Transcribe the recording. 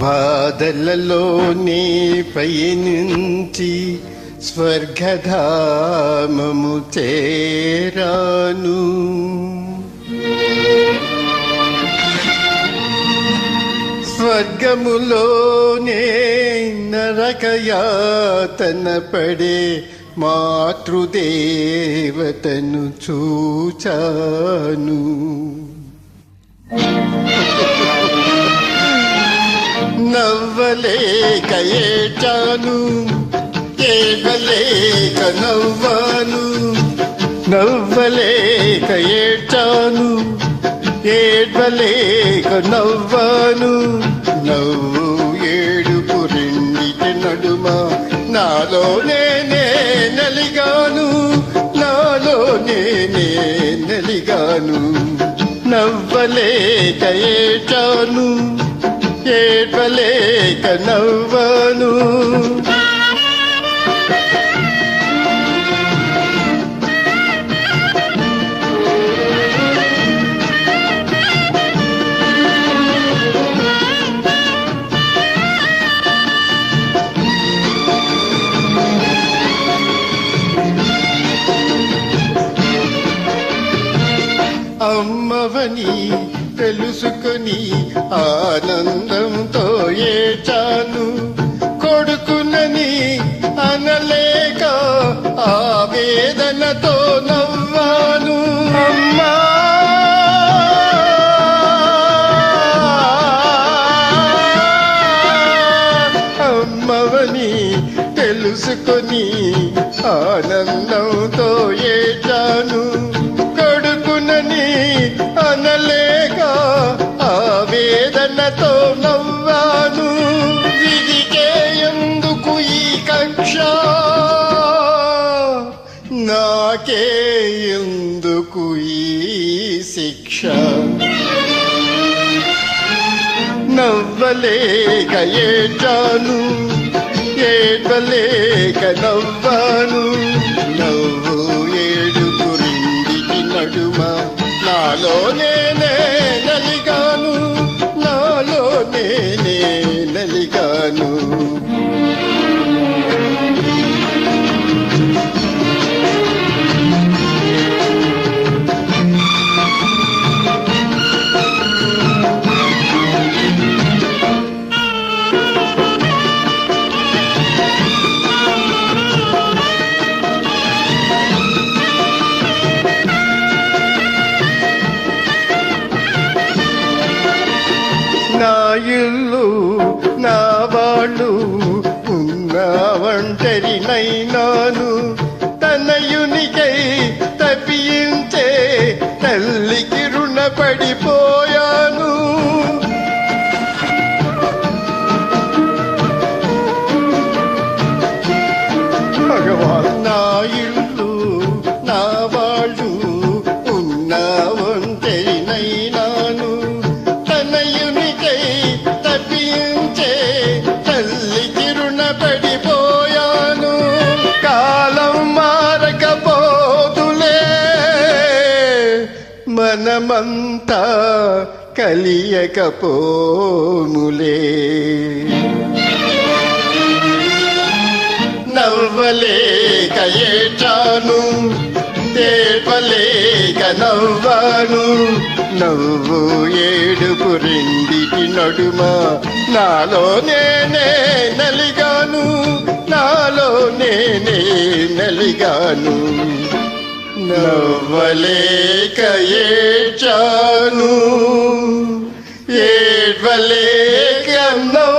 బాధలలోనే పయనించి స్వర్గధామము చేరాను. స్వర్గములోనే నరకయాతన పడే మాతృదేవతను చూచాను. నవ్వలేక ఏచాను ఏగలేక నవ్వాను నవ్వలేక ఏడ్చాను ఏడ్వలేక నవ్వాను నవ్వు ఏడుపు రెండిటి నడుమ నాలో నేనే నలిగాను నాలో నేనే నలిగాను నవ్వలేక ఏచాను ఏడ్వలేక నవ్వాను అమ్మవని తెలుసుకుని ఆనందంతో ఏచాను కొడుకునని అనలేక ఆవేదనతో నవ్వాను. అమ్మా! అమ్మవని తెలుసుకొని ఆనందంతో ఏచాను నాకు ఈ శిక్ష. నవ్వలేక ఏడ్చాను ఏడ్వలేక నవ్వాను. నవ్వు ఏడు రెండిటి నడుమ నాలో నేనే ఇల్లు నా వాళ్ళు ఉన్న ఒంటరినైనాను తనయునికై తప్పించే తల్లికి రుణపడిపోయాను. భగవాన్ నా ఇల్లు మనమంతా కలియకపోములే. నవ్వలేక ఏటాను ఏడ్వలేక నవ్వాను. నవ్వు ఏడుపు రెండిటి నడుమ నాలో నేనే నలిగాను నాలో నేనే నలిగాను. నవ్వలేక ఏచాను ఏడ్వలేక నవ్వు